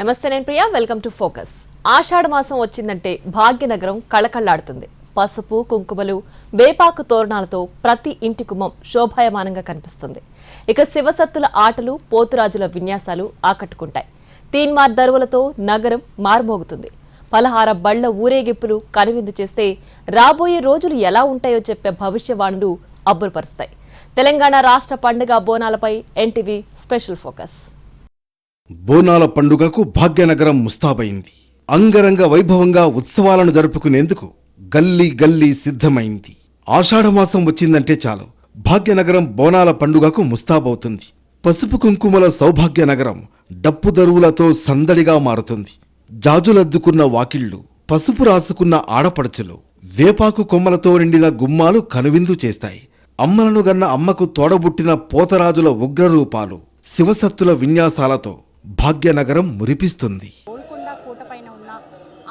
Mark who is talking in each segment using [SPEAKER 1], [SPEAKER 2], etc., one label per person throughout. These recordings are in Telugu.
[SPEAKER 1] నమస్తే నేను ప్రియా. Welcome to focus. ఆషాఢ మాసం వచ్చిందంటే భాగ్యనగరం కళకళ్ళాడుతుంది. పసుపు కుంకుమలు వేపాకు తోరణాలతో ప్రతి ఇంటి కుమ్మం శోభాయమానంగా కనిపిస్తుంది. ఇక శివసత్తుల ఆటలు పోతురాజుల విన్యాసాలు ఆకట్టుకుంటాయి. తీన్మార్ దరువులతో నగరం మార్మోగుతుంది. పలహార బళ్ళ ఊరేగింపులు కనువిందు చేస్తే రాబోయే రోజులు ఎలా ఉంటాయో చెప్పే భవిష్యవాణులు అబ్బురపరుస్తాయి. తెలంగాణ రాష్ట్ర పండుగ బోనాలపై ఎన్టీవీ స్పెషల్ ఫోకస్.
[SPEAKER 2] బోనాల పండుగకు భాగ్యనగరం ముస్తాబైంది. అంగరంగ వైభవంగా ఉత్సవాలను జరుపుకునేందుకు గల్లీ గల్లీ సిద్ధమైంది. ఆషాఢమాసం వచ్చిందంటే చాలు. భాగ్యనగరం బోనాల పండుగకు ముస్తాబవుతుంది. పసుపు కుంకుమల సౌభాగ్య నగరం డప్పు దరువులతో సందడిగా మారుతుంది. జాజులద్దుకున్న వాకిళ్ళు పసుపు రాసుకున్న ఆడపడుచులు వేపాకు కొమ్మలతో నిండిన గుమ్మాలు కనువిందు చేస్తాయి. అమ్మలను గన్న అమ్మకు తోడబుట్టిన పోతరాజుల ఉగ్రరూపాలు శివసత్తుల విన్యాసాలతో భాగ్యనగరం మురిపిస్తుంది.
[SPEAKER 3] గోల్కొండ కోట పైన ఉన్న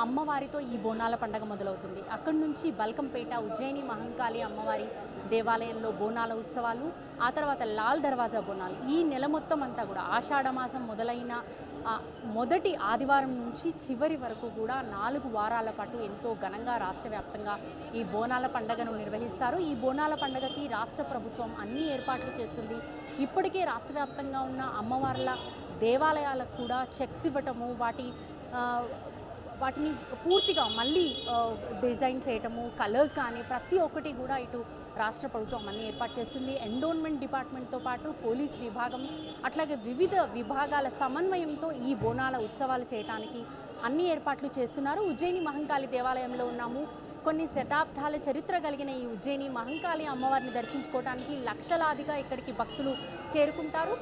[SPEAKER 3] అమ్మవారితో ఈ బోనాల పండగ మొదలవుతుంది. అక్కడి నుంచి బల్కంపేట ఉజ్జయిని మహంకాళి అమ్మవారి దేవాలయంలో బోనాల ఉత్సవాలు ఆ తర్వాత లాల్ దర్వాజా బోనాలు. ఈ నెల మొత్తం అంతా కూడా ఆషాఢమాసం మొదలైన మొదటి ఆదివారం నుంచి చివరి వరకు కూడా నాలుగు వారాల పాటు ఎంతో ఘనంగా రాష్ట్ర వ్యాప్తంగా ఈ బోనాల పండగను నిర్వహిస్తారు. ఈ బోనాల పండగకి రాష్ట్ర ప్రభుత్వం అన్ని ఏర్పాట్లు చేస్తుంది. ఇప్పటికే రాష్ట్ర వ్యాప్తంగా ఉన్న అమ్మవార్ల దేవాలయాలకు కూడా చెక్స్ ఇవ్వటము వాటి వాటిని పూర్తిగా మళ్ళీ డిజైన్ చేయటము కలర్స్ కానీ ప్రతి ఒక్కటి కూడా ఇటు రాష్ట్ర ప్రభుత్వం అన్ని ఏర్పాటు చేస్తుంది. ఎండోన్మెంట్ డిపార్ట్మెంట్తో పాటు పోలీస్ విభాగం అట్లాగే వివిధ విభాగాల సమన్వయంతో ఈ బోనాల ఉత్సవాలు చేయడానికి అన్ని ఏర్పాట్లు చేస్తున్నారు. ఉజ్జయిని మహంకాళి దేవాలయంలో ఉన్నాము. కొన్ని శతాబ్దాల చరిత్ర కలిగిన ఈ ఉజ్జయిని మహంకాళి అమ్మవారిని దర్శించుకోవడానికి లక్షలాదిగా ఇక్కడికి భక్తులు చేరుకుంటారు.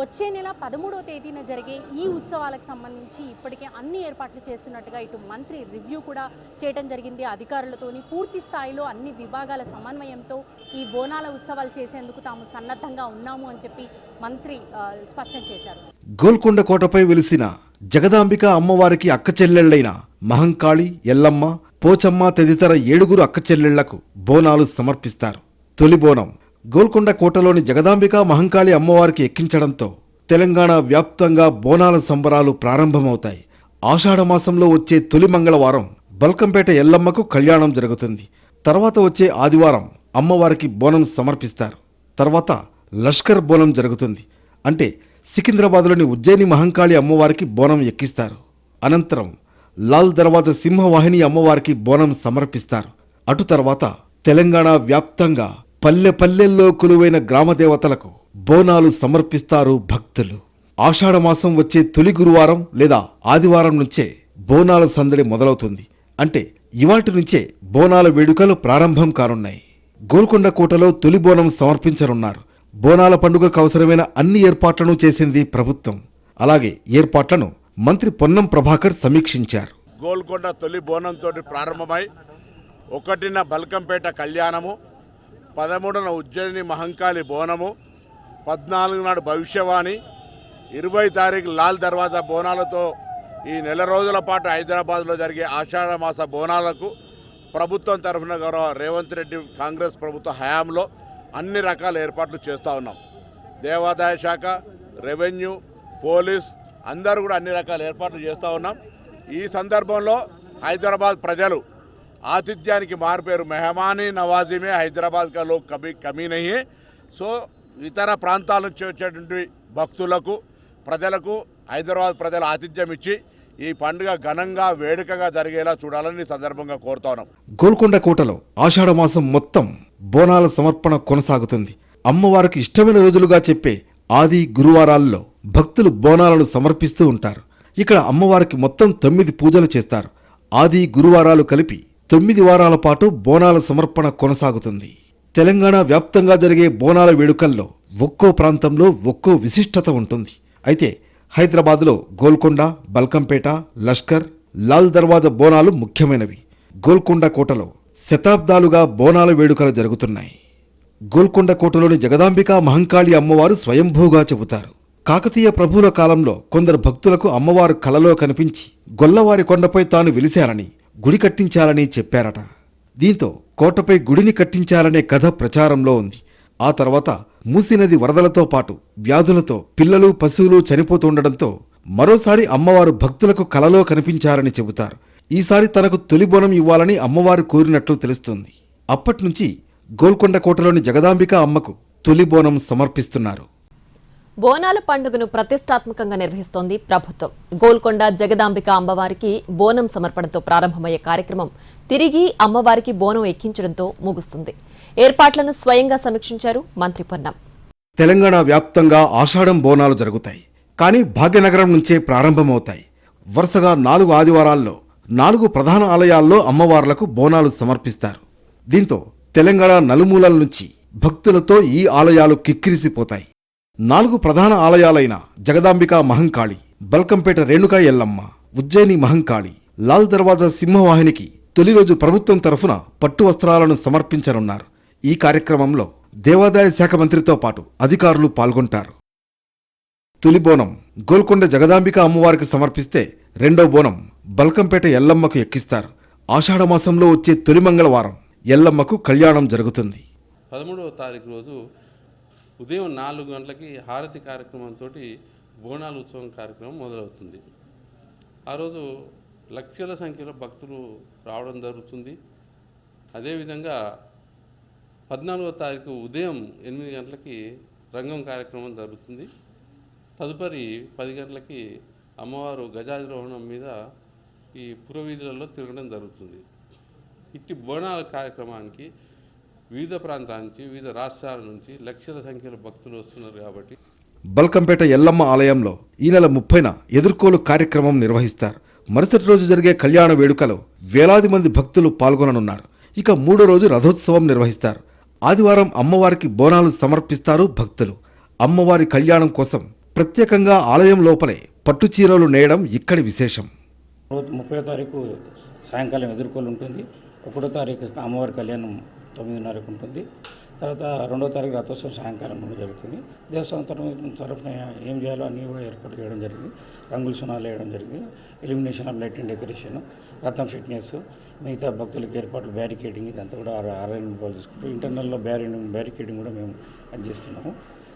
[SPEAKER 3] వచ్చే నెల పదమూడవ తేదీన జరిగే ఈ ఉత్సవాలకు సంబంధించి ఇప్పటికే అన్ని ఏర్పాట్లు చేస్తున్నట్టుగా ఇటు మంత్రి రివ్యూ కూడా చేయడం జరిగింది. అధికారులతోని పూర్తి స్థాయిలో అన్ని విభాగాల సమన్వయంతో ఈ బోనాల ఉత్సవాలు చేసేందుకు తాము సన్నద్ధంగా ఉన్నాము అని చెప్పి మంత్రి స్పష్టం చేశారు.
[SPEAKER 2] గోల్కొండ కోటపై వెలిసిన జగదాంబిక అమ్మవారికి అక్క చెల్లెళ్ళైన మహంకాళి ఎల్లమ్మ పోచమ్మ తదితర ఏడుగురు అక్క చెల్లెళ్ళకు బోనాలు సమర్పిస్తారు. తొలి బోనం గోల్కొండ కోటలోని జగదాంబిక మహంకాళి అమ్మవారికి ఎక్కించడంతో తెలంగాణ వ్యాప్తంగా బోనాల సంబరాలు ప్రారంభమవుతాయి. ఆషాఢమాసంలో వచ్చే తొలి మంగళవారం బల్కంపేట ఎల్లమ్మకు కళ్యాణం జరుగుతుంది. తర్వాత వచ్చే ఆదివారం అమ్మవారికి బోనం సమర్పిస్తారు. తర్వాత లష్కర్ బోనం జరుగుతుంది. అంటే సికింద్రాబాద్లోని ఉజ్జయిని మహంకాళి అమ్మవారికి బోనం ఎక్కిస్తారు. అనంతరం లాల్ దర్వాజా సింహవాహిని అమ్మవారికి బోనం సమర్పిస్తారు. అటు తర్వాత తెలంగాణ వ్యాప్తంగా పల్లె పల్లెల్లో కొలువైన గ్రామదేవతలకు బోనాలు సమర్పిస్తారు భక్తులు. ఆషాఢమాసం వచ్చే తొలి గురువారం లేదా ఆదివారం నుంచే బోనాల సందడి మొదలవుతుంది. అంటే ఇవాటి నుంచే బోనాల వేడుకలు ప్రారంభం కానున్నాయి. గోల్కొండ కోటలో తొలి బోనం సమర్పించనున్నారు. బోనాల పండుగకు అవసరమైన అన్ని ఏర్పాట్లను చేసింది ప్రభుత్వం. అలాగే ఏర్పాట్లను మంత్రి పొన్నం ప్రభాకర్ సమీక్షించారు.
[SPEAKER 4] గోల్కొండ తొలి బోనంతో ప్రారంభమై ఒకటిన బల్కంపేట కళ్యాణము పదమూడున ఉజ్జయిని మహంకాళి బోనము పద్నాలుగు నాడు భవిష్యవాణి ఇరవై తారీఖు లాల్ దర్వాజా బోనాలతో ఈ నెల రోజుల పాటు హైదరాబాద్లో జరిగే ఆషాఢ మాస బోనాలకు ప్రభుత్వం తరఫున గౌరవ రేవంత్ రెడ్డి కాంగ్రెస్ ప్రభుత్వ హయాంలో అన్ని రకాల ఏర్పాట్లు చేస్తూ ఉన్నాం. దేవాదాయ శాఖ రెవెన్యూ పోలీస్ అందరూ కూడా అన్ని రకాల ఏర్పాట్లు చేస్తూ ఉన్నాం. ఈ సందర్భంలో హైదరాబాద్ ప్రజలు ఆతిథ్యానికి మారిపోయారు మెహమానీ నవాజీమే. హైదరాబాద్ కా కమీ నహీ. సో ఇతర ప్రాంతాల నుంచి వచ్చేటువంటి భక్తులకు ప్రజలకు హైదరాబాద్ ప్రజలు ఆతిథ్యం ఇచ్చి ఈ పండుగ ఘనంగా వేడుకగా జరిగేలా చూడాలని సందర్భంగా కోరుతా ఉన్నాం.
[SPEAKER 2] గోల్కొండ కోటలో ఆషాఢమాసం మొత్తం బోనాల సమర్పణ కొనసాగుతుంది. అమ్మవారికి ఇష్టమైన రోజులుగా చెప్పే ఆది గురువారాల్లో భక్తులు బోనాలను సమర్పిస్తూ ఉంటారు. ఇక్కడ అమ్మవారికి మొత్తం తొమ్మిది పూజలు చేస్తారు. ఆది గురువారాలు కలిపి తొమ్మిది వారాల పాటు బోనాల సమర్పణ కొనసాగుతుంది. తెలంగాణ వ్యాప్తంగా జరిగే బోనాల వేడుకల్లో ఒక్కో ప్రాంతంలో ఒక్కో విశిష్టత ఉంటుంది. అయితే హైదరాబాద్లో గోల్కొండ బల్కంపేట లష్కర్ లాల్ దర్వాజా బోనాలు ముఖ్యమైనవి. గోల్కొండ కోటలో శతాబ్దాలుగా బోనాల వేడుకలు జరుగుతున్నాయి. గోల్కొండ కోటలోని జగదాంబిక మహంకాళి అమ్మవారు స్వయంభూగా చెబుతారు. కాకతీయ ప్రభువుల కాలంలో కొందరు భక్తులకు అమ్మవారు కలలో కనిపించి గొల్లవారి కొండపై తాను వెలిశానని గుడి కట్టించాలని చెప్పారట. దీంతో కోటపై గుడిని కట్టించాలనే కథ ప్రచారంలో ఉంది. ఆ తర్వాత మూసినది వరదలతో పాటు వ్యాధులతో పిల్లలు పశువులు చనిపోతుండడంతో మరోసారి అమ్మవారు భక్తులకు కలలో కనిపించారని చెబుతారు. ఈసారి తనకు తొలి బోనం ఇవ్వాలని అమ్మవారు కోరినట్లు తెలుస్తుంది. అప్పట్నుంచి గోల్కొండ కోటలోని జగదాంబిక అమ్మకు తొలి బోనం సమర్పిస్తున్నారు.
[SPEAKER 1] బోనాల పండుగను ప్రతిష్టాత్మకంగా నిర్వహిస్తోంది ప్రభుత్వం. గోల్కొండ జగదాంబిక అమ్మవారికి బోనం సమర్పణతో ప్రారంభమయ్యే కార్యక్రమం తిరిగి అమ్మవారికి బోనం ఎక్కించడంతో ముగుస్తుంది. ఏర్పాట్లను స్వయంగా సమీక్షించారు మంత్రి పొన్నం.
[SPEAKER 2] తెలంగాణ వ్యాప్తంగా ఆషాఢం బోనాలు జరుగుతాయి. కానీ భాగ్యనగరం నుంచే ప్రారంభమవుతాయి. వరుసగా నాలుగు ఆదివారాల్లో నాలుగు ప్రధాన ఆలయాల్లో అమ్మవార్లకు బోనాలు సమర్పిస్తారు. దీంతో తెలంగాణ నలుమూలల నుంచి భక్తులతో ఈ ఆలయాలు కిక్కిరిసిపోతాయి. నాలుగు ప్రధాన ఆలయాలైన జగదాంబిక మహంకాళి బల్కంపేట రేణుకా ఎల్లమ్మ ఉజ్జయిని మహంకాళి లాల్ దర్వాజా సింహవాహినికి తొలి రోజు ప్రభుత్వం తరఫున పట్టు వస్త్రాలను సమర్పించనున్నారు. ఈ కార్యక్రమంలో దేవాదాయ శాఖ మంత్రితో పాటు అధికారులు పాల్గొంటారు. తొలి బోనం గోల్కొండ జగదాంబిక అమ్మవారికి సమర్పిస్తే రెండో బోనం బల్కంపేట ఎల్లమ్మకు ఎక్కిస్తారు. ఆషాఢమాసంలో వచ్చే తొలి మంగళవారం ఎల్లమ్మకు కళ్యాణం జరుగుతుంది.
[SPEAKER 5] పదమూడవ తారీఖు రోజు ఉదయం నాలుగు గంటలకి హారతి కార్యక్రమంతో బోనాల ఉత్సవం కార్యక్రమం మొదలవుతుంది. ఆ రోజు లక్షల సంఖ్యలో భక్తులు రావడం జరుగుతుంది. అదేవిధంగా పద్నాలుగో తారీఖు ఉదయం ఎనిమిది గంటలకి రంగం కార్యక్రమం జరుగుతుంది. తదుపరి పది గంటలకి అమ్మవారు గజాధిరోహణం మీద ఈ పురవీధులలో తిరగడం జరుగుతుంది. ఇట్టి బోనాల కార్యక్రమానికి వివిధ ప్రాంతాల నుంచి వివిధ రాష్ట్రాల నుంచి లక్షల సంఖ్యలో భక్తులు వస్తున్నారు కాబట్టి
[SPEAKER 2] బల్కంపేట ఎల్లమ్మ ఆలయంలో ఈ నెల ముప్పైన ఎదుర్కోలు కార్యక్రమం నిర్వహిస్తారు. మరుసటి రోజు జరిగే కళ్యాణ వేడుకలో వేలాది మంది భక్తులు పాల్గొననున్నారు. ఇక మూడో రోజు రథోత్సవం నిర్వహిస్తారు. ఆదివారం అమ్మవారికి బోనాలు సమర్పిస్తారు భక్తులు. అమ్మవారి కళ్యాణం కోసం ప్రత్యేకంగా ఆలయం లోపలే పట్టు చీరలు నేయడం ఇక్కడి విశేషం.
[SPEAKER 6] ముప్పై తారీఖు సాయంకాలం ఎదుర్కోలు ఉంటుంది. ఒకటో తారీఖు అమ్మవారి కళ్యాణం తొమ్మిదిన్నరకు ఉంటుంది. తర్వాత రెండో తారీఖు రథోత్సవం సాయంకాలం నుండి జరుగుతుంది. దేవస్థానం తరఫున తరఫున ఏం చేయాలో అన్నీ కూడా ఏర్పాటు చేయడం జరిగింది. రంగుల సునాలు వేయడం జరిగింది. Elimination of light and decoration రథం ఫిట్నెస్ మిగతా భక్తులకు ఏర్పాట్లు బ్యారికేడింగ్ ఇదంతా కూడా అరేంజ్మెంట్ తీసుకుంటూ ఇంటర్నల్లో బ్యారి బ్యారికేడింగ్ కూడా మేము అది చేస్తున్నాము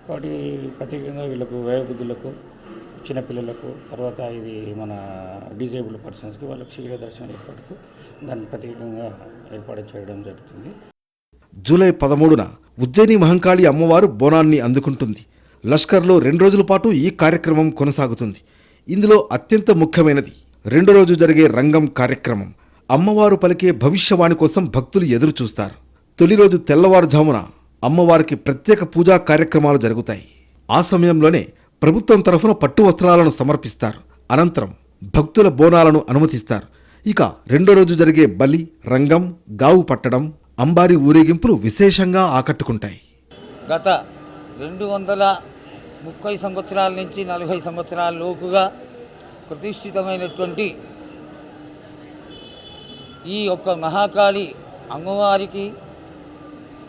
[SPEAKER 6] కాబట్టి ప్రత్యేకంగా వీళ్ళకు వయోవృద్ధులకు చిన్నపిల్లలకు తర్వాత ఇది మన డిజేబుల్డ్ పర్సన్స్కి వాళ్ళకి శీఘ్ర దర్శనం ఏర్పాటుకు దాన్ని ప్రత్యేకంగా ఏర్పాటు చేయడం జరుగుతుంది.
[SPEAKER 2] జూలై పదమూడున ఉజ్జయిని మహంకాళి అమ్మవారు బోనాన్ని అందుకుంటుంది. లష్కర్లో రెండు రోజుల పాటు ఈ కార్యక్రమం కొనసాగుతుంది. ఇందులో అత్యంత ముఖ్యమైనది రెండో రోజు జరిగే రంగం కార్యక్రమం. అమ్మవారు పలికే భవిష్యవాణి కోసం భక్తులు ఎదురు చూస్తారు తొలి రోజు తెల్లవారుజామున అమ్మవారికి ప్రత్యేక పూజా కార్యక్రమాలు జరుగుతాయి. ఆ సమయంలోనే ప్రభుత్వం తరఫున పట్టు వస్త్రాలను సమర్పిస్తారు. అనంతరం భక్తుల బోనాలను అనుమతిస్తారు. ఇక రెండో రోజు జరిగే బలి రంగం గావు పట్టడం అంబారి ఊరేగింపులు విశేషంగా ఆకట్టుకుంటాయి.
[SPEAKER 7] గత రెండు వందల ముప్పై సంవత్సరాల నుంచి నలభై సంవత్సరాల లోపుగా ప్రతిష్ఠితమైనటువంటి ఈ యొక్క మహాకాళి అమ్మవారికి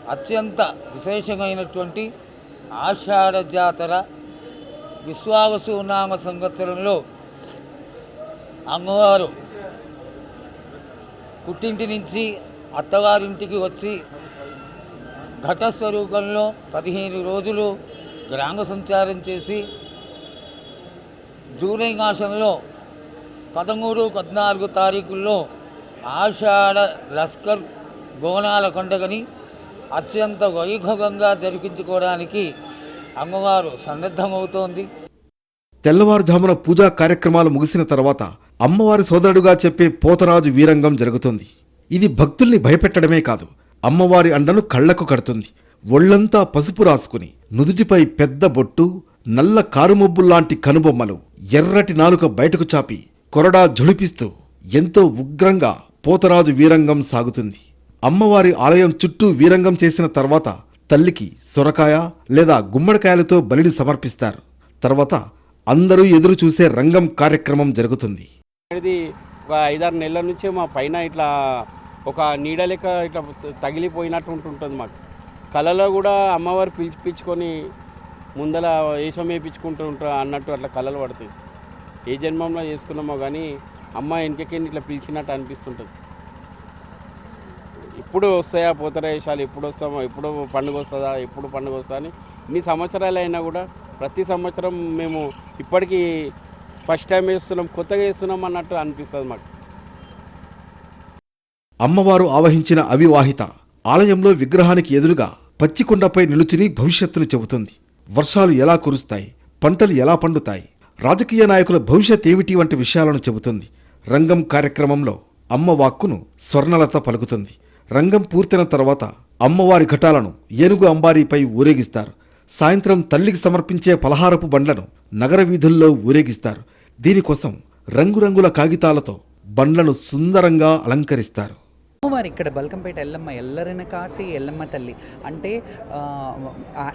[SPEAKER 7] అత్యంత విశేషమైనటువంటి ఆషాఢ జాతర విశ్వావసు నామ సంవత్సరంలో అమ్మవారు పుట్టింటి నుంచి అత్తవారింటికి వచ్చి ఘటస్వరూపంలో పదిహేను రోజులు గ్రామ సంచారం చేసి జూలై మాసంలో పదమూడు పద్నాలుగు తారీఖుల్లో ఆషాఢ లస్కర్ బోనాల కొండగని అత్యంత వైభవంగా జరిపించుకోవడానికి అమ్మవారు సన్నద్ధమవుతోంది.
[SPEAKER 2] తెల్లవారుజామున పూజా కార్యక్రమాలు ముగిసిన తర్వాత అమ్మవారి సోదరుడుగా చెప్పే పోతరాజు వీరంగం జరుగుతుంది. ఇది భక్తుల్ని భయపెట్టడమే కాదు అమ్మవారి అండను కళ్ళకు కడుతుంది. ఒళ్ళంతా పసుపు రాసుకుని నుదుటిపై పెద్ద బొట్టు నల్ల కారుమొబ్బుల్లాంటి కనుబొమ్మలు ఎర్రటి నాలుక బయటకు చాపి కొరడా జుడిపిస్తూ ఎంతో ఉగ్రంగా పోతరాజు వీరంగం సాగుతుంది. అమ్మవారి ఆలయం చుట్టూ వీరంగం చేసిన తర్వాత తల్లికి సొరకాయ లేదా గుమ్మడికాయలతో బలిని సమర్పిస్తారు. తర్వాత అందరూ ఎదురు చూసే రంగం కార్యక్రమం జరుగుతుంది.
[SPEAKER 8] ఒక ఐదారు నెలల నుంచే మా పైన ఇట్లా ఒక నీడ లెక్క ఇట్లా తగిలిపోయినట్టు ఉంటుంటుంది మాకు. కళలో కూడా అమ్మవారు పిలిచిపించుకొని ముందల వేషం వేయించుకుంటూ ఉంటా అన్నట్టు అట్లా కళలు పడుతుంది ఏ జన్మంలో చేసుకున్నామో కానీ అమ్మ వెనకకి ఇట్లా పిలిచినట్టు అనిపిస్తుంటుంది. ఎప్పుడు వస్తాయా పూతరేషాలు ఎప్పుడు వస్తామో ఎప్పుడు పండుగ వస్తుందా ఎప్పుడు పండుగ వస్తుందా అని ఇన్ని సంవత్సరాలు అయినా కూడా ప్రతి సంవత్సరం మేము ఇప్పటికీ ఫస్ట్ టైం వేస్తున్నాం కొత్తగా వేస్తున్నాం అన్నట్టు అనిపిస్తుంది మాకు.
[SPEAKER 2] అమ్మవారు ఆవహించిన అవివాహిత ఆలయంలో విగ్రహానికి ఎదురుగా పచ్చికొండపై నిలుచుని భవిష్యత్తును చెబుతుంది. వర్షాలు ఎలా కురుస్తాయి పంటలు ఎలా పండుతాయి రాజకీయ నాయకుల భవిష్యత్ ఏమిటి వంటి విషయాలను చెబుతుంది. రంగం కార్యక్రమంలో అమ్మ వాక్కును స్వర్ణలత పలుకుతుంది. రంగం పూర్తయిన తర్వాత అమ్మవారి ఘటాలను ఏనుగు అంబారీపై ఊరేగిస్తారు. సాయంత్రం తల్లికి సమర్పించే పలహారపు బండ్లను నగర వీధుల్లో ఊరేగిస్తారు. దీనికోసం రంగురంగుల కాగితాలతో బండ్లను సుందరంగా అలంకరిస్తారు.
[SPEAKER 9] అమ్మవారు ఇక్కడ బల్కంపేట ఎల్లమ్మ ఎల్లరిన కాసి ఎల్లమ్మ తల్లి. అంటే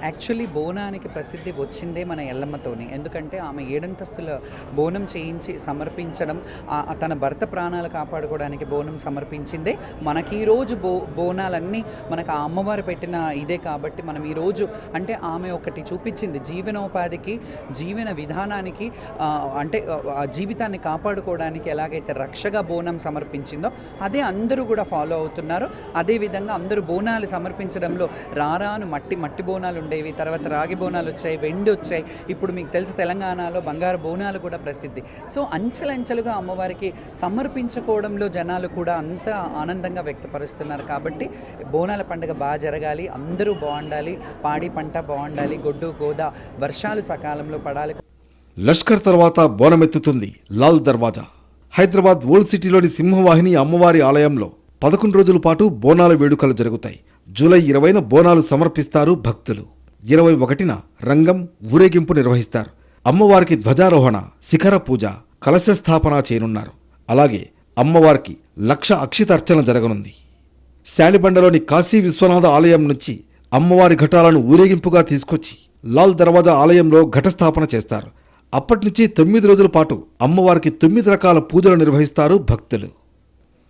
[SPEAKER 9] యాక్చువల్లీ బోనానికి ప్రసిద్ధి వచ్చిందే మన ఎల్లమ్మతోని. ఎందుకంటే ఆమె ఏడంతస్తుల బోనం చేయించి సమర్పించడం తన భర్త ప్రాణాలు కాపాడుకోవడానికి బోనం సమర్పించిందే. మనకి ఈరోజు బో బోనాలన్నీ మనకు ఆ అమ్మవారు పెట్టిన ఇదే కాబట్టి మనం ఈరోజు అంటే ఆమె ఒకటి చూపించింది. జీవనోపాధికి జీవన విధానానికి అంటే జీవితాన్ని కాపాడుకోవడానికి ఎలాగైతే రక్షగా బోనం సమర్పించిందో అదే అందరూ కూడా ఫాలో అవుతున్నారు. అదేవిధంగా అందరూ బోనాలు సమర్పించడంలో రారాను మట్టి మట్టి బోనాలు ఉండేవి తర్వాత రాగి బోనాలు వచ్చాయి వెండి వచ్చాయి. ఇప్పుడు మీకు తెలుసు తెలంగాణలో బంగారు బోనాలు కూడా ప్రసిద్ధి. సో అంచెలంచెలుగా అమ్మవారికి సమర్పించుకోవడంలో జనాలు కూడా అంత ఆనందంగా వ్యక్తపరుస్తున్నారు కాబట్టి బోనాల పండుగ బాగా జరగాలి అందరూ బాగుండాలి పాడి పంట బాగుండాలి గొడ్డు గోదా వర్షాలు సకాలంలో పడాలి.
[SPEAKER 2] లష్కర్ తర్వాత బోనమెత్తుతుంది లాల్ దర్వాజా. హైదరాబాద్ ఓల్డ్ సిటీలోని సింహవాహిని అమ్మవారి ఆలయంలో పదకొండు రోజుల పాటు బోనాల వేడుకలు జరుగుతాయి. జూలై ఇరవైన బోనాలు సమర్పిస్తారు భక్తులు. ఇరవై ఒకటిన రంగం ఊరేగింపు నిర్వహిస్తారు. అమ్మవారికి ధ్వజారోహణ శిఖర పూజ కలశ స్థాపన చేయనున్నారు. అలాగే అమ్మవారికి లక్ష అక్షితార్చన జరగనుంది. శాలిబండలోని కాశీ విశ్వనాథ ఆలయం నుంచి అమ్మవారి ఘటాలను ఊరేగింపుగా తీసుకొచ్చి లాల్ దర్వాజా ఆలయంలో ఘటస్థాపన చేస్తారు. అప్పటి నుంచి తొమ్మిది రోజుల పాటు అమ్మవారికి తొమ్మిది రకాల పూజలు నిర్వహిస్తారు భక్తులు.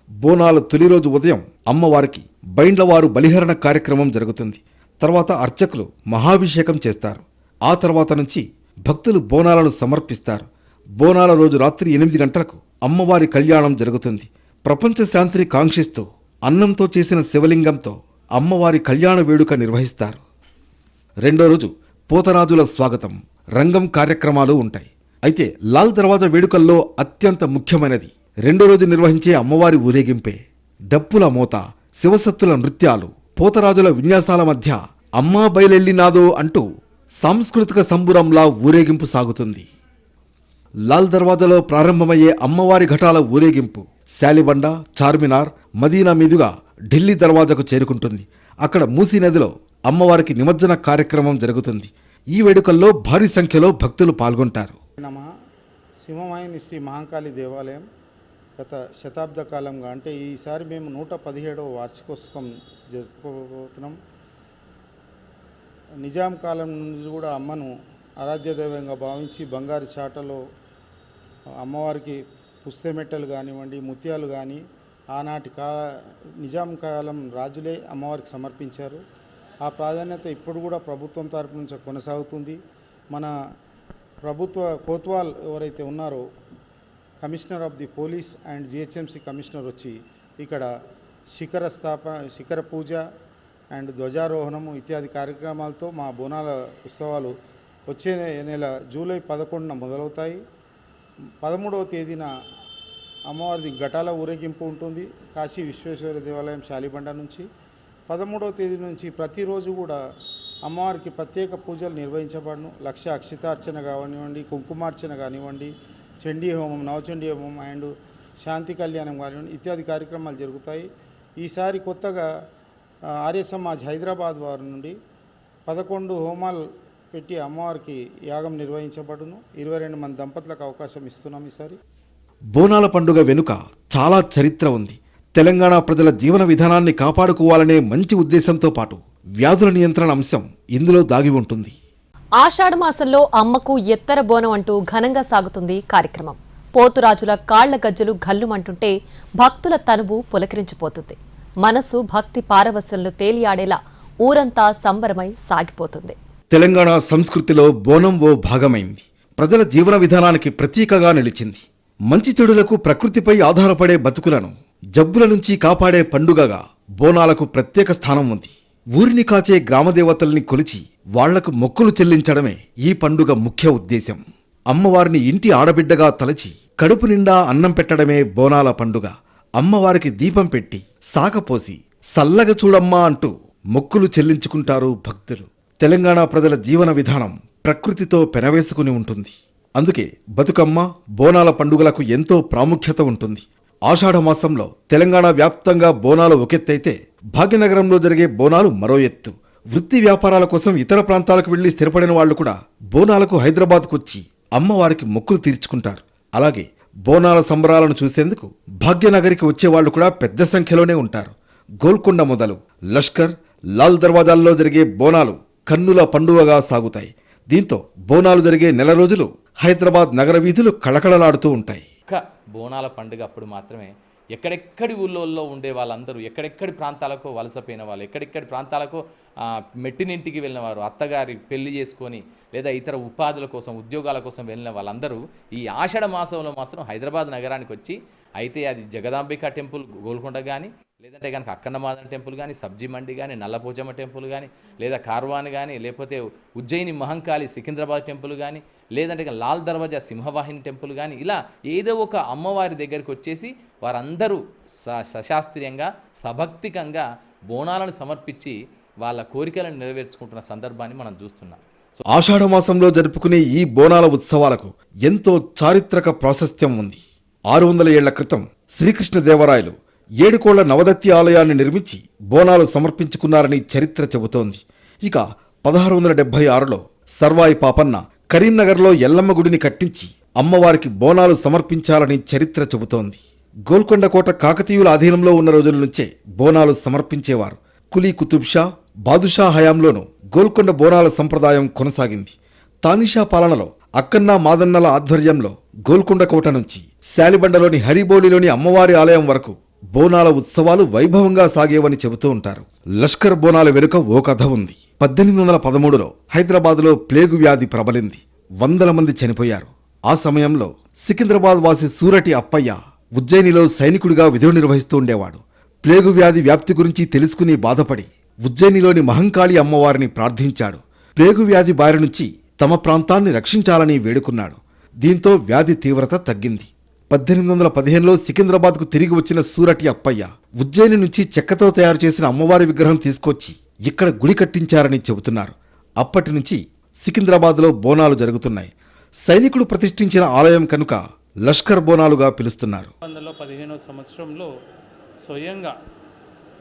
[SPEAKER 2] బోనాల తొలి రోజు ఉదయం అమ్మవారికి బైండ్లవారు బలిహరణ కార్యక్రమం జరుగుతుంది. తర్వాత అర్చకులు మహాభిషేకం చేస్తారు. ఆ తర్వాత నుంచి భక్తులు బోనాలను సమర్పిస్తారు. బోనాల రోజు రాత్రి ఎనిమిది గంటలకు అమ్మవారి కళ్యాణం జరుగుతుంది. ప్రపంచ శాంతిని కాంక్షిస్తూ అన్నంతో చేసిన శివలింగంతో అమ్మవారి కళ్యాణ వేడుక నిర్వహిస్తారు. రెండో రోజు పోతరాజుల స్వాగతం రంగం కార్యక్రమాలు ఉంటాయి. అయితే లాల్ దర్వాజా వేడుకల్లో అత్యంత ముఖ్యమైనది రెండో రోజు నిర్వహించే అమ్మవారి ఊరేగింపే డప్పుల మోత శివసత్తుల నృత్యాలు పోతరాజుల విన్యాసాల మధ్య అమ్మా బయలెల్లినాదో అంటూ సాంస్కృతిక సంబురంలా ఊరేగింపు సాగుతుంది. లాల్ దర్వాజాలో ప్రారంభమయ్యే అమ్మవారి ఘటాల ఊరేగింపు శాలిబండ చార్మినార్ మదీనా మీదుగా ఢిల్లీ దర్వాజాకు చేరుకుంటుంది. అక్కడ మూసీ నదిలో అమ్మవారికి నిమజ్జన కార్యక్రమం జరుగుతుంది. ఈ వేడుకల్లో భారీ సంఖ్యలో భక్తులు పాల్గొంటారు.
[SPEAKER 10] నమ. శ్రీ మహంకాళి దేవాలయం. గత శతాబ్ద కాలంగా అంటే ఈసారి మేము నూట పదిహేడవ వార్షికోత్సవం జరుపుకోబోతున్నాం నిజాం కాలం నుండి కూడా అమ్మను ఆరాధ్య దైవంగా భావించి బంగారు చాటలో అమ్మవారికి పుస్తమెట్టలు కానివ్వండి ముత్యాలు కానీ ఆనాటి కా నిజాం కాలం రాజులే అమ్మవారికి సమర్పించారు. ఆ ప్రాధాన్యత ఇప్పుడు కూడా ప్రభుత్వం తరపు నుంచి కొనసాగుతుంది. మన ప్రభుత్వ కోత్వాల్ ఎవరైతే ఉన్నారో commissioner of the police and GHMC commissioner వచ్చి ఇక్కడ శిఖర స్థాపన శిఖర పూజ అండ్ ధ్వజారోహణము ఇత్యాది కార్యక్రమాలతో మా బోనాల ఉత్సవాలు వచ్చే నెల జూలై పదకొండున మొదలవుతాయి. పదమూడవ తేదీన అమ్మవారిది ఘటాల ఊరేగింపు ఉంటుంది. కాశీ విశ్వేశ్వర దేవాలయం శాలిబండ నుంచి. పదమూడవ తేదీ నుంచి ప్రతిరోజు కూడా అమ్మవారికి ప్రత్యేక పూజలు నిర్వహించబడను. లక్ష అక్షితార్చన కానివ్వండి కుంకుమార్చన కానివ్వండి చండీ హోమం నవచండీ హోమం అండ్ శాంతి కళ్యాణం కానివ్వండి ఇత్యాది కార్యక్రమాలు జరుగుతాయి. ఈసారి కొత్తగా ఆర్య సమాజ్ హైదరాబాద్ వారి నుండి పదకొండు హోమాలు పెట్టి అమ్మవారికి యాగం నిర్వహించబడును. ఇరవై రెండు మంది దంపతులకు అవకాశం ఇస్తున్నాం ఈసారి.
[SPEAKER 2] బోనాల పండుగ వెనుక చాలా చరిత్ర ఉంది. తెలంగాణ ప్రజల జీవన విధానాన్ని కాపాడుకోవాలనే మంచి ఉద్దేశంతో పాటు వ్యాధుల నియంత్రణ అంశం ఇందులో దాగి ఉంటుంది.
[SPEAKER 1] ఆషాఢ మాసంలో అమ్మకు ఎత్తర బోనం అంటూ ఘనంగా సాగుతుంది కార్యక్రమం. పోతురాజుల కాళ్ళ గజ్జలు ఘల్లుమంటుంటే భక్తుల తనువు పులకరించిపోతుంది. మనసు భక్తి పారవస్యంలో తేలియాడేలా ఊరంతా సంబరమై సాగిపోతుంది.
[SPEAKER 2] తెలంగాణ సంస్కృతిలో బోనం ఓ భాగమైంది. ప్రజల జీవన విధానానికి ప్రతీకగా నిలిచింది. మంచి చెడులకు ప్రకృతిపై ఆధారపడే బతుకులను జబ్బుల నుంచి కాపాడే పండుగగా బోనాలకు ప్రత్యేక స్థానం ఉంది. ఊరిని కాచే గ్రామదేవతల్ని కొలిచి వాళ్ళకు మొక్కులు చెల్లించడమే ఈ పండుగ ముఖ్య ఉద్దేశం అమ్మవారిని ఇంటి ఆడబిడ్డగా తలచి కడుపు నిండా అన్నం పెట్టడమే బోనాల పండుగ. అమ్మవారికి దీపం పెట్టి సాగపోసి సల్లగ చూడమ్మా అంటూ మొక్కులు చెల్లించుకుంటారు భక్తులు. తెలంగాణ ప్రజల జీవన విధానం ప్రకృతితో పెనవేసుకుని ఉంటుంది. అందుకే బతుకమ్మ బోనాల పండుగలకు ఎంతో ప్రాముఖ్యత ఉంటుంది. ఆషాఢ మాసంలో తెలంగాణ వ్యాప్తంగా బోనాలు ఒకెత్తైతే భాగ్యనగరంలో జరిగే బోనాలు మరో ఎత్తు. వృత్తి వ్యాపారాల కోసం ఇతర ప్రాంతాలకు వెళ్ళి స్థిరపడిన వాళ్ళు కూడా బోనాలకు హైదరాబాద్కు వచ్చి అమ్మవారికి మొక్కులు తీర్చుకుంటారు. అలాగే బోనాల సంబరాలను చూసేందుకు భాగ్యనగరికి వచ్చేవాళ్ళు కూడా పెద్ద సంఖ్యలోనే ఉంటారు. గోల్కొండ మొదలు లష్కర్ లాల్ దర్వాజాల్లో జరిగే బోనాలు కన్నుల పండుగగా సాగుతాయి. దీంతో బోనాలు జరిగే నెల రోజులు హైదరాబాద్ నగర వీధులు కళకళలాడుతూ ఉంటాయి.
[SPEAKER 11] ఒక్క బోనాల పండుగ అప్పుడు మాత్రమే ఎక్కడెక్కడి ఊళ్ళో ఉండే వాళ్ళందరూ ఎక్కడెక్కడి ప్రాంతాలకు వలసపోయిన వాళ్ళు ఎక్కడెక్కడి ప్రాంతాలకు మెట్టినింటికి వెళ్ళిన వారు అత్తగారి పెళ్ళి చేసుకొని లేదా ఇతర ఉపాధుల కోసం ఉద్యోగాల కోసం వెళ్ళిన వాళ్ళందరూ ఈ ఆషాఢ మాసంలో మాత్రం హైదరాబాద్ నగరానికి వచ్చి అయితే అది జగదాంబిక టెంపుల్ గోల్కొండ కానీ లేదంటే కనుక అక్కన్నమాదన్ టెంపుల్ కానీ సబ్జీ మండి కానీ నల్లపోచమ్మ టెంపుల్ కానీ లేదా కార్వాన్ కానీ లేకపోతే ఉజ్జయిని మహంకాళి సికింద్రాబాద్ టెంపుల్ కానీ లేదంటే లాల్ దర్వాజా సింహవాహిని టెంపుల్ కానీ ఇలా ఏదో ఒక అమ్మవారి దగ్గరికి వచ్చేసి వారందరూ స సశాస్త్రీయంగా సభక్తికంగా బోనాలను సమర్పించి వాళ్ళ కోరికలను నెరవేర్చుకుంటున్న సందర్భాన్ని మనం చూస్తున్నాం.
[SPEAKER 2] ఆషాఢ మాసంలో జరుపుకునే ఈ బోనాల ఉత్సవాలకు ఎంతో చారిత్రక ప్రాశస్త్యం ఉంది. ఆరు వందల ఏళ్ళ క్రితం శ్రీకృష్ణదేవరాయలు ఏడుకోళ్ళ నవదత్తి ఆలయాన్ని నిర్మించి బోనాలు సమర్పించుకున్నారని చరిత్ర చెబుతోంది. ఇక పదహారు వందల డెబ్బై ఆరులో సర్వాయి పాపన్న కరీంనగర్లో ఎల్లమ్మ గుడిని కట్టించి అమ్మవారికి బోనాలు సమర్పించాలని చరిత్ర చెబుతోంది. గోల్కొండ కోట కాకతీయుల అధీనంలో ఉన్న రోజుల నుంచే బోనాలు సమర్పించేవారు. కులీ కుతుబ్ షా బాదుషా హయాంలోనూ గోల్కొండ బోనాల సంప్రదాయం కొనసాగింది. తానిషా పాలనలో అక్కన్న మాదన్నల ఆధ్వర్యంలో గోల్కొండ కోట నుంచి శాలిబండలోని హరిబోలిలోని అమ్మవారి ఆలయం వరకు బోనాల ఉత్సవాలు వైభవంగా సాగేవని చెబుతూ ఉంటారు. లష్కర్ బోనాల వెనుక ఓ కథ ఉంది. పద్దెనిమిది వందల పదమూడులో హైదరాబాద్లో ప్లేగు వ్యాధి ప్రబలింది. వందల మంది చనిపోయారు. ఆ సమయంలో సికింద్రాబాద్ వాసి సూరటి అప్పయ్య ఉజ్జయినిలో సైనికుడిగా విధులు నిర్వహిస్తూ ఉండేవాడు. ప్లేగు వ్యాధి వ్యాప్తి గురించి తెలుసుకుని బాధపడి ఉజ్జయినిలోని మహంకాళి అమ్మవారిని ప్రార్థించాడు. ప్లేగు వ్యాధి బారి నుంచి తమ ప్రాంతాన్ని రక్షించాలని వేడుకున్నాడు. దీంతో వ్యాధి తీవ్రత తగ్గింది. పద్దెనిమిది వందల పదిహేనులో సికింద్రాబాద్కు తిరిగి వచ్చిన సూరటి అప్పయ్య ఉజ్జయిని నుంచి చెక్కతో తయారు చేసిన అమ్మవారి విగ్రహం తీసుకొచ్చి ఇక్కడ గుడి కట్టించారని చెబుతున్నారు. అప్పటి నుంచి సికింద్రాబాద్లో బోనాలు జరుగుతున్నాయి. సైనికుడు ప్రతిష్ఠించిన ఆలయం కనుక లష్కర్ బోనాలుగా పిలుస్తున్నారు.
[SPEAKER 12] వందల పదిహేనో సంవత్సరంలో స్వయంగా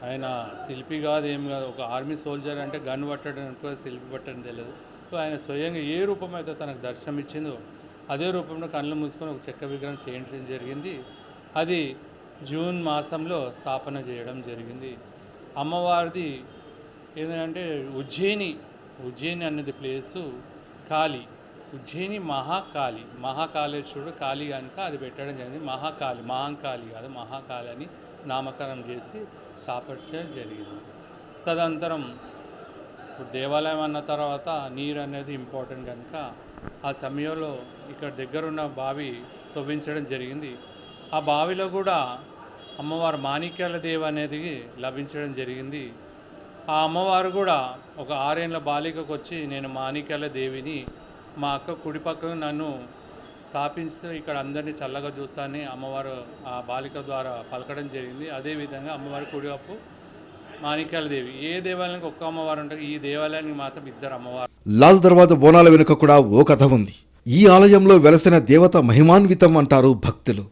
[SPEAKER 12] ఆయన శిల్పి కాదు ఏం కాదు ఒక ఆర్మీ సోల్జర్ అంటే గన్ పట్టడం శిల్పి పట్టడం తెలియదు. సో ఆయన స్వయంగా ఏ రూపం అయితే తనకు దర్శనం ఇచ్చిందో అదే రూపంలో కళ్ళు మూసుకొని ఒక చెక్క విగ్రహం చేయించడం జరిగింది. అది జూన్ మాసంలో స్థాపన చేయడం జరిగింది. అమ్మవారిది ఏంటంటే ఉజ్జయిని ఉజ్జయిని అనేది ప్లేసు కాళీ ఉజ్జయిని మహాకాళి మహాకాళేశ్వరుడు కాళీ కనుక అది పెట్టడం జరిగింది. మహాకాళి మహాకాళి కాదు మహాకాళి అని నామకరణం చేసి స్థాపించడం జరిగింది. తదనంతరం ఇప్పుడు దేవాలయం అన్న తర్వాత నీరు అనేది ఇంపార్టెంట్ కనుక ఆ సమయంలో ఇక్కడ దగ్గరున్న బావి తవ్వించడం జరిగింది. ఆ బావిలో కూడా అమ్మవారు మాణిక్యాల దేవి అనేది లభించడం జరిగింది. ఆ అమ్మవారు కూడా ఒక ఆరేళ్ళ బాలికకు వచ్చి నేను మాణిక్యాల దేవిని మా అక్క కుడి పక్కన నన్ను స్థాపించి ఇక్కడ అందరినీ చల్లగా చూస్తానని అమ్మవారు ఆ బాలిక ద్వారా పలకడం జరిగింది. అదేవిధంగా అమ్మవారి కుడివైపు మాణిక్యాల దేవి. ఏ దేవాలయానికి ఒక్క అమ్మవారు ఉంటుంది ఈ దేవాలయానికి మాత్రం ఇద్దరు అమ్మవారు
[SPEAKER 2] లాల్ దర్వాజ బోనాల వెనుక కూడా ఓ కథ ఉంది. ఈ ఆలయంలో వెలసిన దేవత మహిమాన్వితం అంటారు భక్తులు.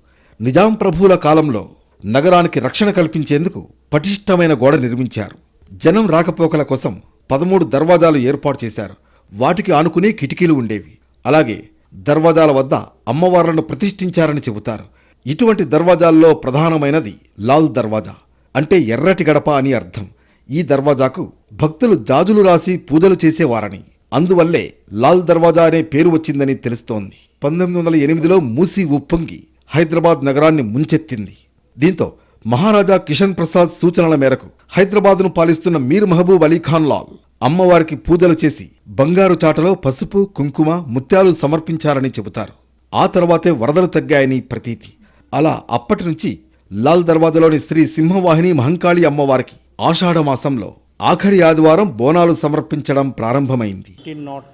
[SPEAKER 2] నిజాం ప్రభువుల కాలంలో నగరానికి రక్షణ కల్పించేందుకు పటిష్టమైన గోడ నిర్మించారు. జనం రాకపోకల కోసం పదమూడు దర్వాజాలు ఏర్పాటు చేశారు. వాటికి ఆనుకునే కిటికీలు ఉండేవి. అలాగే దర్వాజాల వద్ద అమ్మవార్లను ప్రతిష్ఠించారని చెబుతారు. ఇటువంటి దర్వాజాల్లో ప్రధానమైనది లాల్ దర్వాజా. అంటే ఎర్రటి గడప అని అర్థం. ఈ దర్వాజాకు భక్తులు జాజులు రాసి పూజలు చేసేవారని. అందువల్లే లాల్ దర్వాజా అనే పేరు వచ్చిందని తెలుస్తోంది. పంతొమ్మిది వందల ఎనిమిదిలో మూసి ఉప్పొంగి హైదరాబాద్ నగరాన్ని ముంచెత్తింది. దీంతో మహారాజా కిషన్ ప్రసాద్ సూచనల మేరకు హైదరాబాద్ను పాలిస్తున్న మీర్ మహబూబ్ అలీ ఖాన్ లాల్ అమ్మవారికి పూజలు చేసి బంగారు చాటలో పసుపు కుంకుమ ముత్యాలు సమర్పించారని చెబుతారు. ఆ తర్వాతే వరదలు తగ్గాయని ప్రతీతి. అలా అప్పటి నుంచి లాల్ దర్వాజాలోని శ్రీ సింహవాహిని మహంకాళి అమ్మవారికి ఆషాఢ మాసంలో ఆఖరి ఆదివారం బోనాలు సమర్పించడం ప్రారంభమైంది.
[SPEAKER 10] నాట్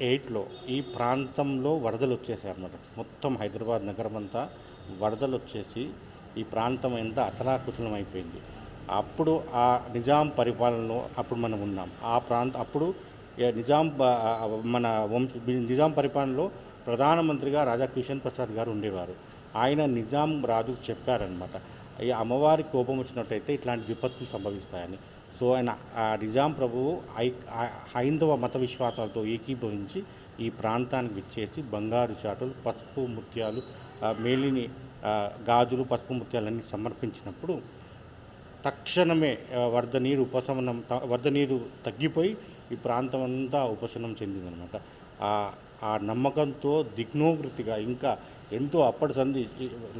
[SPEAKER 13] ఎయిట్లో ఈ ప్రాంతంలో వరదలు వచ్చేసాయి అన్నమాట మొత్తం హైదరాబాద్ నగరం అంతా వరదలు వచ్చేసి ఈ ప్రాంతం ఎంత అతలాకుతలం అయిపోయింది అప్పుడు ఆ నిజాం పరిపాలనలో అప్పుడు మనం ఉన్నాం. ఆ ప్రాంత అప్పుడు నిజాం మన వంశ నిజాం పరిపాలనలో ప్రధానమంత్రిగా రాజా కిషన్ ప్రసాద్ గారు ఉండేవారు. ఆయన నిజాం రాజుకు చెప్పారనమాట ఈ అమ్మవారి కోపం వచ్చినట్టయితే ఇట్లాంటి విపత్తులు సంభవిస్తాయని. సో ఆయన ఆ నిజాం ప్రభువు ఐ హైందవ మత విశ్వాసాలతో ఏకీభవించి ఈ ప్రాంతానికి విచ్చేసి బంగారు చాటులు పసుపు ముత్యాలు మేలిని గాజులు పసుపు ముత్యాలన్నీ సమర్పించినప్పుడు తక్షణమే వరద నీరు ఉపశమనం వరద నీరు తగ్గిపోయి ఈ ప్రాంతం అంతా ఉపశమనం చెందిందనమాట. ఆ నమ్మకంతో దిగ్నోగృతిగా ఇంకా ఎంతో అప్పటి సంధి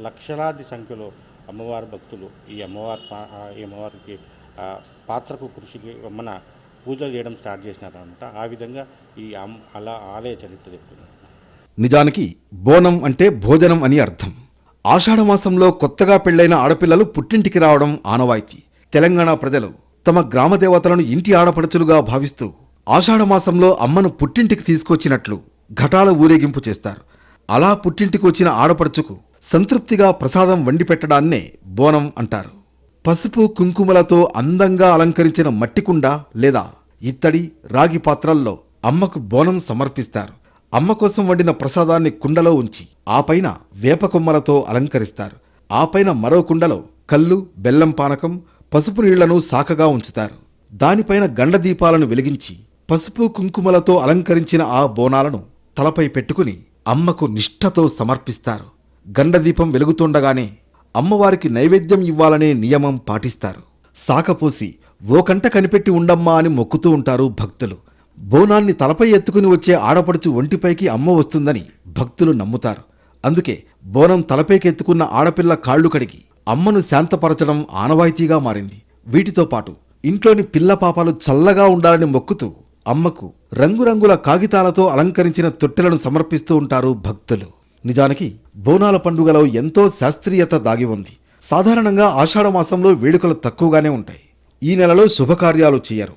[SPEAKER 13] లక్షలాది సంఖ్యలో అమ్మవారి భక్తులు ఈ అమ్మవారి ఈ అమ్మవారికి పాత్రకు కృషికి మన పూజలు చేయడం స్టార్ట్ చేసినారనమాట. ఆ విధంగా ఈ అలా ఆలయ చరిత్ర చెప్తున్నారు.
[SPEAKER 2] నిజానికి బోనం అంటే భోజనం అని అర్థం. ఆషాఢమాసంలో కొత్తగా పెళ్ళైన ఆడపిల్లలు పుట్టింటికి రావడం ఆనవాయితీ. తెలంగాణ ప్రజలు తమ గ్రామ దేవతలను ఇంటి ఆడపడుచులుగా భావిస్తూ ఆషాఢమాసంలో అమ్మను పుట్టింటికి తీసుకొచ్చినట్లు ఘటాల ఊరేగింపు చేస్తారు. అలా పుట్టింటికి వచ్చిన ఆడపడుచుకు సంతృప్తిగా ప్రసాదం వండి పెట్టడాన్నే బోనం అంటారు. పసుపు కుంకుమలతో అందంగా అలంకరించిన మట్టికుండ లేదా ఇత్తడి రాగి పాత్రల్లో అమ్మకు బోనం సమర్పిస్తారు. అమ్మ కోసం వండిన ప్రసాదాన్ని కుండలో ఉంచి ఆపైన వేప కొమ్మలతో అలంకరిస్తారు. ఆపైన మరో కుండలో కల్లు బెల్లం పానకం పసుపు నీళ్ళను సాకగా ఉంచుతారు. దానిపైన గండదీపాలను వెలిగించి పసుపు కుంకుమలతో అలంకరించిన ఆ బోనాలను తలపై పెట్టుకుని అమ్మకు నిష్ఠతో సమర్పిస్తారు. గండదీపం వెలుగుతుండగానే అమ్మవారికి నైవేద్యం ఇవ్వాలనే నియమం పాటిస్తారు. సాకపోసి ఓ కంట కనిపెట్టి ఉండమ్మా అని మొక్కుతూ ఉంటారు భక్తులు. బోనాన్ని తలపై ఎత్తుకుని వచ్చే ఆడపడుచు ఒంటిపైకి అమ్మ వస్తుందని భక్తులు నమ్ముతారు. అందుకే బోనం తలపైకి ఎత్తుకున్న ఆడపిల్ల కాళ్ళు కడిగి అమ్మను శాంతపరచడం ఆనవాయితీగా మారింది. వీటితో పాటు ఇంట్లోని పిల్ల పాపాలు చల్లగా ఉండాలని మొక్కుతూ అమ్మకు రంగురంగుల కాగితాలతో అలంకరించిన తొట్టెలను సమర్పిస్తూ ఉంటారు భక్తులు. నిజానికి బోనాల పండుగలో ఎంతో శాస్త్రీయత దాగి ఉంది. సాధారణంగా ఆషాఢమాసంలో వేడుకలు తక్కువగానే ఉంటాయి. ఈ నెలలో శుభకార్యాలు చేయరు.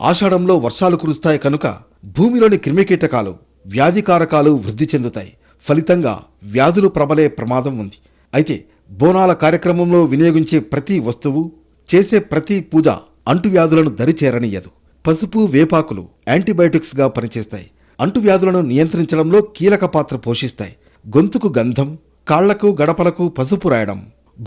[SPEAKER 2] ఆషాఢంలో వర్షాలు కురుస్తాయి కనుక భూమిలోని క్రిమికీటకాలు వ్యాధికారకాలు వృద్ధి చెందుతాయి. ఫలితంగా వ్యాధులు ప్రబలే ప్రమాదం ఉంది. అయితే బోనాల కార్యక్రమంలో వినియోగించే ప్రతి వస్తువు చేసే ప్రతి పూజ అంటువ్యాధులను దరిచేరనియదు. పసుపు వేపాకులు యాంటీబయాటిక్స్గా పనిచేస్తాయి. అంటువ్యాధులను నియంత్రించడంలో కీలక పాత్ర పోషిస్తాయి. గొంతుకు గంధం కాళ్ళకు గడపలకు పసుపు రాయడం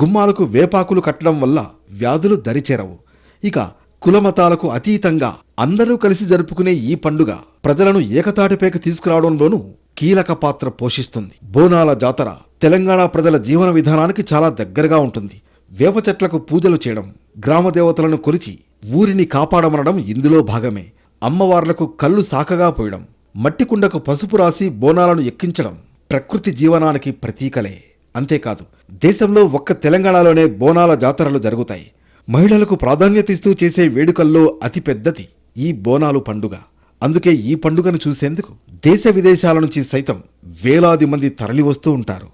[SPEAKER 2] గుమ్మాలకు వేపాకులు కట్టడం వల్ల వ్యాధులు దరిచేరవు. ఇక కులమతాలకు అతీతంగా అందరూ కలిసి జరుపుకునే ఈ పండుగ ప్రజలను ఏకతాటిపైకి తీసుకురావడంలోనూ కీలక పాత్ర పోషిస్తుంది. బోనాల జాతర తెలంగాణ ప్రజల జీవన విధానానికి చాలా దగ్గరగా ఉంటుంది. వేప చెట్లకు పూజలు చేయడం గ్రామదేవతలను కొలిచి ఊరిని కాపాడమనడం ఇందులో భాగమే. అమ్మవార్లకు కళ్ళు సాకగా పోయడం మట్టి కుండకు పసుపు రాసి బోనాలను ఎక్కించడం ప్రకృతి జీవనానికి ప్రతీకలే. అంతేకాదు దేశంలో ఒక్క తెలంగాణలోనే బోనాల జాతరలు జరుగుతాయి. మహిళలకు ప్రాధాన్యతిస్తూ చేసే వేడుకల్లో అతిపెద్దది ఈ బోనాలు పండుగ. అందుకే ఈ పండుగను చూసేందుకు దేశ విదేశాల నుంచి సైతం వేలాది మంది తరలివస్తూ ఉంటారు.